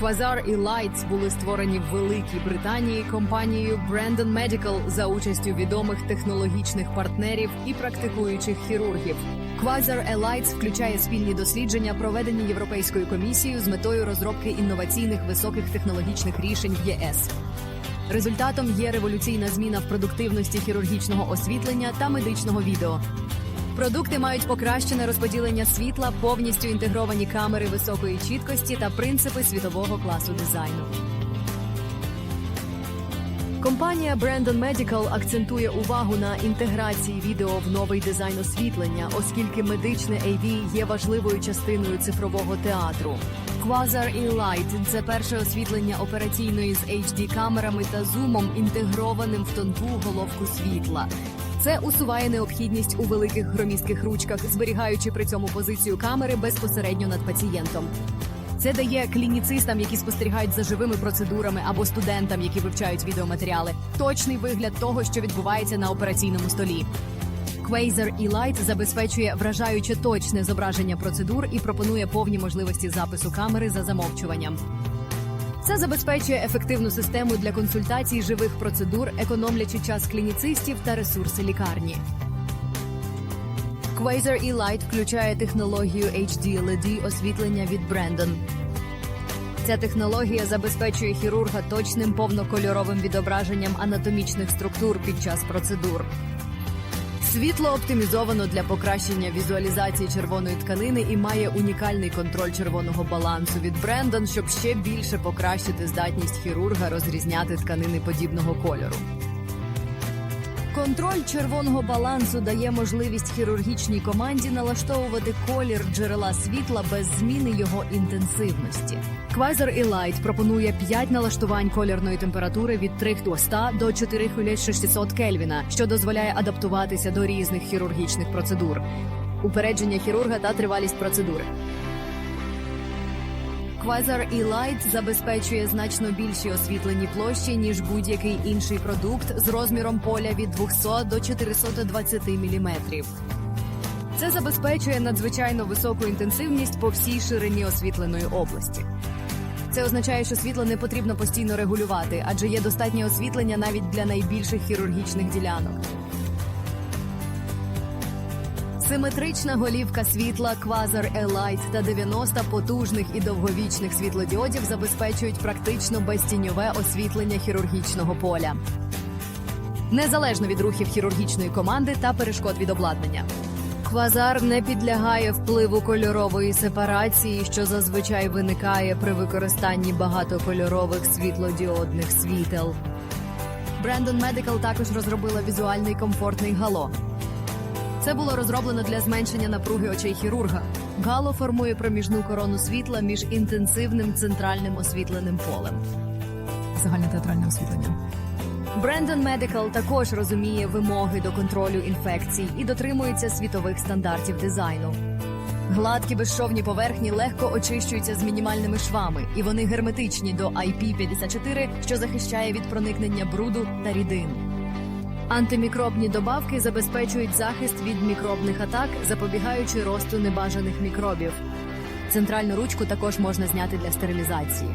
Quasar і Lights були створені в Великій Британії компанією Brandon Medical за участю відомих технологічних партнерів і практикуючих хірургів. І Lights включає спільні дослідження, проведені Європейською комісією з метою розробки інноваційних високих технологічних рішень в ЄС. Результатом є революційна зміна в продуктивності хірургічного освітлення та медичного відео. Продукти мають покращене розподілення світла, повністю інтегровані камери високої чіткості та принципи світового класу дизайну. Компанія Brandon Medical акцентує увагу на інтеграції відео в новий дизайн освітлення, оскільки медичне AV є важливою частиною цифрового театру. Quasar і Light – це перше освітлення операційної з HD камерами та зумом, інтегрованим в тонку головку світла. Це усуває необхідність у великих громістких ручках, зберігаючи при цьому позицію камери безпосередньо над пацієнтом. Це дає клініцистам, які спостерігають за живими процедурами, або студентам, які вивчають відеоматеріали, точний вигляд того, що відбувається на операційному столі. Quasar і Light забезпечує вражаюче точне зображення процедур і пропонує повні можливості запису камери за замовчуванням. Це забезпечує ефективну систему для консультацій живих процедур, економлячи час клініцистів та ресурси лікарні. Quasar і Light включає технологію HD LED освітлення від Brandon. Ця технологія забезпечує хірурга точним повнокольоровим відображенням анатомічних структур під час процедур. Світло оптимізовано для покращення візуалізації червоної тканини і має унікальний контроль червоного балансу від Брендон, щоб ще більше покращити здатність хірурга розрізняти тканини подібного кольору. Контроль червоного балансу дає можливість хірургічній команді налаштовувати колір джерела світла без зміни його інтенсивності. Quasar і Light пропонує 5 налаштувань кольорної температури від 3100 до 4600 Кельвіна, що дозволяє адаптуватися до різних хірургічних процедур, упередження хірурга та тривалість процедури. Quasar і Light забезпечує значно більші освітлені площі, ніж будь-який інший продукт з розміром поля від 200 до 420 мм. Це забезпечує надзвичайно високу інтенсивність по всій ширині освітленої області. Це означає, що світло не потрібно постійно регулювати, адже є достатнє освітлення навіть для найбільших хірургічних ділянок. Симетрична голівка світла Quasar E-Light та 90 потужних і довговічних світлодіодів забезпечують практично безтіньове освітлення хірургічного поля. Незалежно від рухів хірургічної команди та перешкод від обладнання. Квазар не підлягає впливу кольорової сепарації, що зазвичай виникає при використанні багатокольорових світлодіодних світел. Brandon Medical також розробила візуальний комфортний гало. Це було розроблено для зменшення напруги очей хірурга. Гало формує проміжну корону світла між інтенсивним центральним освітленим полем. Загальне театральне освітлення. Brandon Medical також розуміє вимоги до контролю інфекцій і дотримується світових стандартів дизайну. Гладкі безшовні поверхні легко очищуються з мінімальними швами, і вони герметичні до IP54, що захищає від проникнення бруду та рідин. Антимікробні добавки забезпечують захист від мікробних атак, запобігаючи росту небажаних мікробів. Центральну ручку також можна зняти для стерилізації.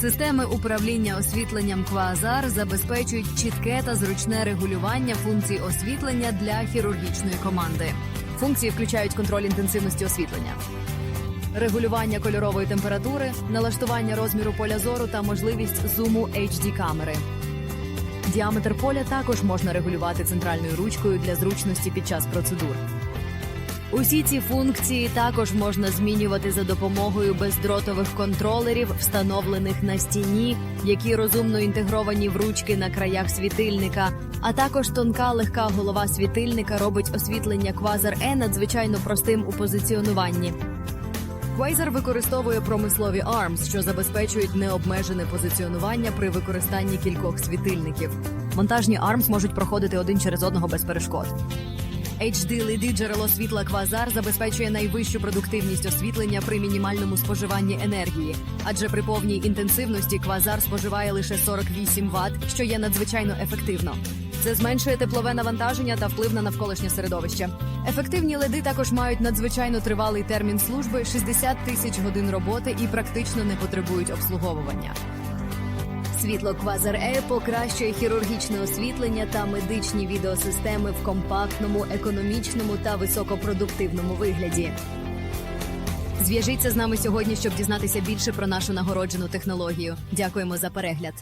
Системи управління освітленням Quasar забезпечують чітке та зручне регулювання функцій освітлення для хірургічної команди. Функції включають контроль інтенсивності освітлення, регулювання кольорової температури, налаштування розміру поля зору та можливість зуму HD камери. Діаметр поля також можна регулювати центральною ручкою для зручності під час процедур. Усі ці функції також можна змінювати за допомогою бездротових контролерів, встановлених на стіні, які розумно інтегровані в ручки на краях світильника. А також тонка легка голова світильника робить освітлення Quasar E надзвичайно простим у позиціонуванні. Quasar використовує промислові ARMS, що забезпечують необмежене позиціонування при використанні кількох світильників. Монтажні ARMS можуть проходити один через одного без перешкод. HD LED джерело світла Quasar забезпечує найвищу продуктивність освітлення при мінімальному споживанні енергії, адже при повній інтенсивності Quasar споживає лише 48 Вт, що є надзвичайно ефективно. Це зменшує теплове навантаження та вплив на навколишнє середовище. Ефективні леди також мають надзвичайно тривалий термін служби 60 тисяч годин роботи і практично не потребують обслуговування. Світло Квазар Е покращує хірургічне освітлення та медичні відеосистеми в компактному, економічному та високопродуктивному вигляді. Зв'яжіться з нами сьогодні, щоб дізнатися більше про нашу нагороджену технологію. Дякуємо за перегляд.